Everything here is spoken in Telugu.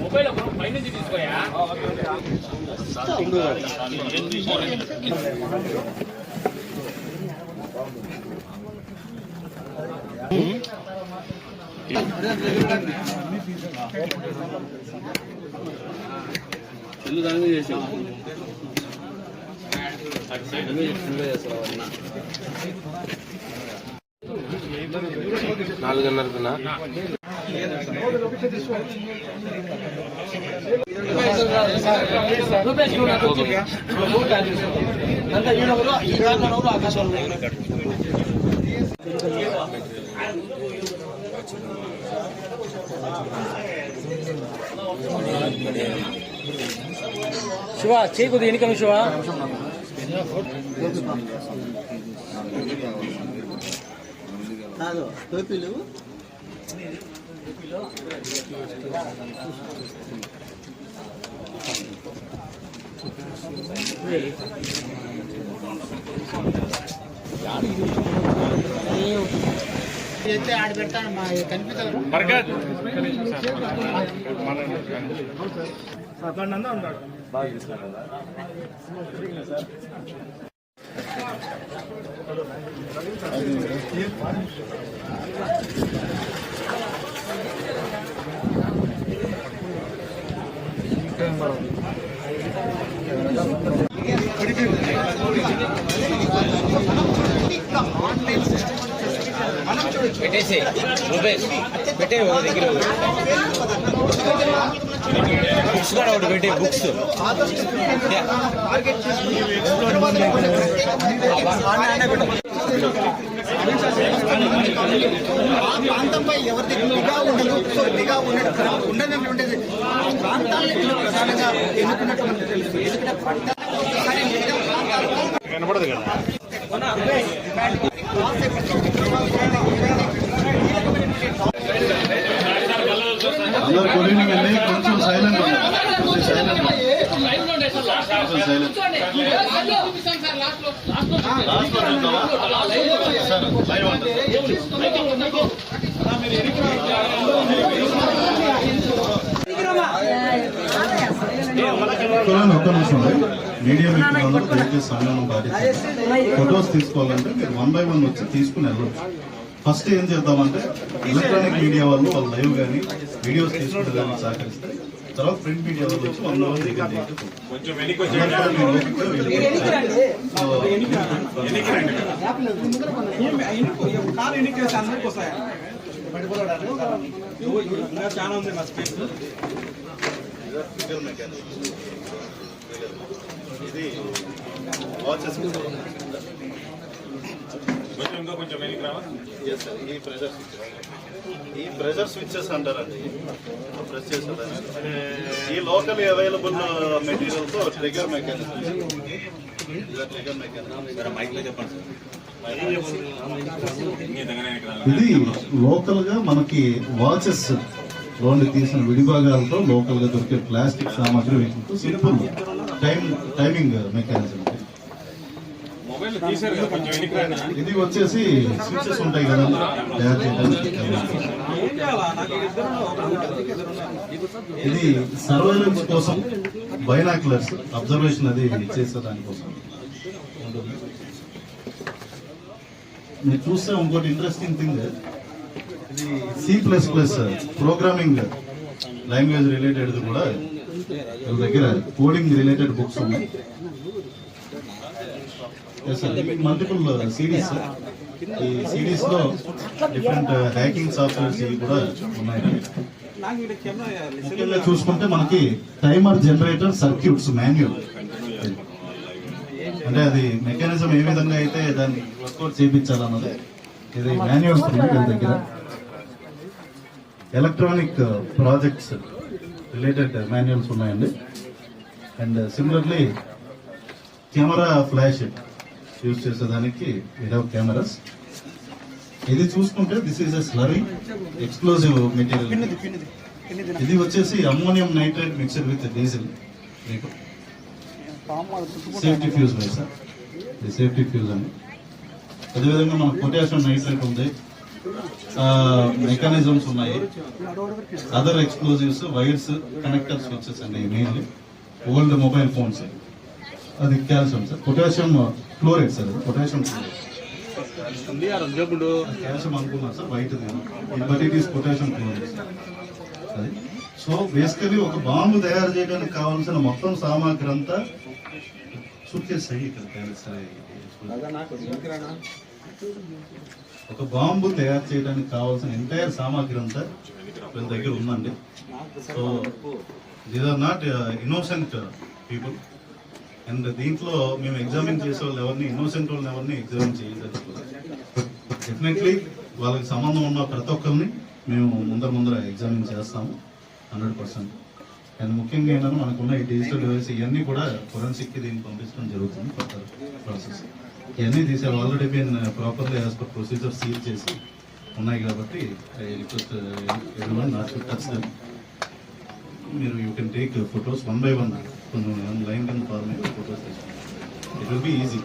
మొబైల్ ఒక పైనుంచి తీసుకోయా దాని మీద చేసాం నాలుగున్నరకునా శివ చేయి కొద్దిగా ఎన్నికలు శివ? కాదు టోపీలు. అయితే ఆడ పెడతాను మా కనిపిస్తారు. పెట్టేసి రూపేష్ పెట్టే ఒక దగ్గర బుక్స్ కూడా ఒకటి పెట్టే బుక్స్ ప్రాంతంపై ఎవరిది నిఘా ప్రాంతాన్ని ప్రధానంగా ఎన్నుకున్నట్టు మనకు తెలుసు. ఎందుకంటే అందరు అండి కొంచెం సైలెంట్ కొంచెం సైలెంట్ కొంచెం సైలెంట్ సార్ లైవ్ ఉంటుంది చూడండి ఒక్క నిమిషం మీడియా మిత్రులందరూ దయచేసి సమయం పాటించాలి ఫొటోస్ తీసుకోవాలంటే మీరు వన్ బై వన్ వచ్చి తీసుకుని వెళ్ళొచ్చు. ఫస్ట్ ఏం చేద్దామంటే ఎలక్ట్రానిక్ మీడియా వాళ్ళు వాళ్ళు లైవ్ కానీ వీడియోస్ తీసుకుంటే కానీ సహకరిస్తే తర్వాత ప్రింట్ మీడియా వాళ్ళు వచ్చి వన్ అవర్ దగ్గర చాలా ఉంది నా స్పేస్ ఇది వాచెస్ Yes, sir. ఈ ప్రెజర్ ఈ ప్రెజర్ స్విచ్చెస్ అంటారండి. ప్రెస్ చేసేదాన్ని ఈ లోకల్ అవైలబుల్ మెటీరియల్తో ట్రిగర్ మెకానిజం ట్రిగర్ మెకానిజం ఇది లోకల్గా మనకి వాచెస్ లోన్లు తీసిన విడిభాగాలతో లోకల్గా దొరికే ప్లాస్టిక్ సామాగ్రి సింపుల్ టైం టైమింగ్ మెకానిజం ఇది వచ్చేసి స్విచ్చెస్ ఉంటాయి కదా. తయారు చేయడానికి ఇది సర్వైలెన్స్ కోసం బైనాక్యులర్స్ అబ్జర్వేషన్ అది చేసే దానికోసం మీరు చూస్తే ఇంకోటి ఇంట్రెస్టింగ్ థింగ్ ఇది C plus plus programming language related కూడా. వీళ్ళ దగ్గర కోడింగ్ రిలేటెడ్ బుక్స్ ఉన్నాయి. మల్టిపుల్ సిరీస్ uh, ఈ సిరీస్లో డిఫరెంట్ హ్యాకింగ్ సాఫ్ట్వేర్స్ ఇవి కూడా ఉన్నాయి. ముఖ్యంగా చూసుకుంటే మనకి టైమర్ జనరేటర్ సర్క్యూట్స్ మాన్యువల్ అంటే అది మెకానిజం ఏ విధంగా అయితే దాన్ని వర్కౌట్ చేయించాలన్నది ఇది మాన్యువల్స్ వీళ్ళ దగ్గర. ఎలక్ట్రానిక్ ప్రాజెక్ట్స్ రిలేటెడ్ మాన్యువల్స్ ఉన్నాయండి. And similarly camera flash use చేసేదానికి విదౌట్ కెమెరాస్ ఇది చూసుకుంటే this is a slurry explosive material ఇది వచ్చేసి ammonium nitrate mixer with diesel మీకు సేఫ్టీ ఫ్యూజ్ సార్ ఇది సేఫ్టీ ఫ్యూజ్ అండి అదేవిధంగా మనకు పొటాషియం నైట్రేట్ ఉంది. మెకానిజమ్స్ ఉన్నాయి. Other explosives wires connectors switches అండి మెయిన్లీ ఓల్డ్ మొబైల్ ఫోన్స్ అది calcium sir. Potassium chloride sir potassium calcium అనుకున్నారు sir white but it is potassium chloride అది. సో బేసికలీ ఒక బాంబు తయారు చేయడానికి కావాల్సిన మొత్తం సామాగ్రి అంతా సూట్ కేసు ఇక్కడ తయారు ఒక బాంబు తయారు చేయడానికి కావాల్సిన ఎంటైర్ సామాగ్రి అంతా వీళ్ళ దగ్గర ఉందండి. So these are not innocent people and దీంట్లో మేము ఎగ్జామిన్ చేసే వాళ్ళు ఎవరిని ఇన్నోసెంట్ వాళ్ళని ఎవరిని ఎగ్జామిన్ చేయలేదు. డెఫినెట్లీ వాళ్ళకి సంబంధం ఉన్న ప్రతి ఒక్కరిని మేము ముందర ముందర ఎగ్జామిన్ చేస్తాము హండ్రెడ్ పర్సెంట్ అండ్ ముఖ్యంగా ఏంటంటే మనకున్న ఈ డిజిటల్ డివైస్ ఇవన్నీ కూడా ఫొరెన్సిక్కి దీన్ని పంపించడం జరుగుతుంది ప్రాసెస్ ఇవన్నీ తీసే already been properly as per procedure seal చేసి ఉన్నాయి కాబట్టి ఐ రిక్వెస్ట్ ఎవరి నాట్ టచ్ మీరు you can take photos one by one కొన్ని లైన్ కింద ఫార్మేట్ ఫొటోస్ తీసుకుంటాం ఇట్ విల్ బి ఈజీ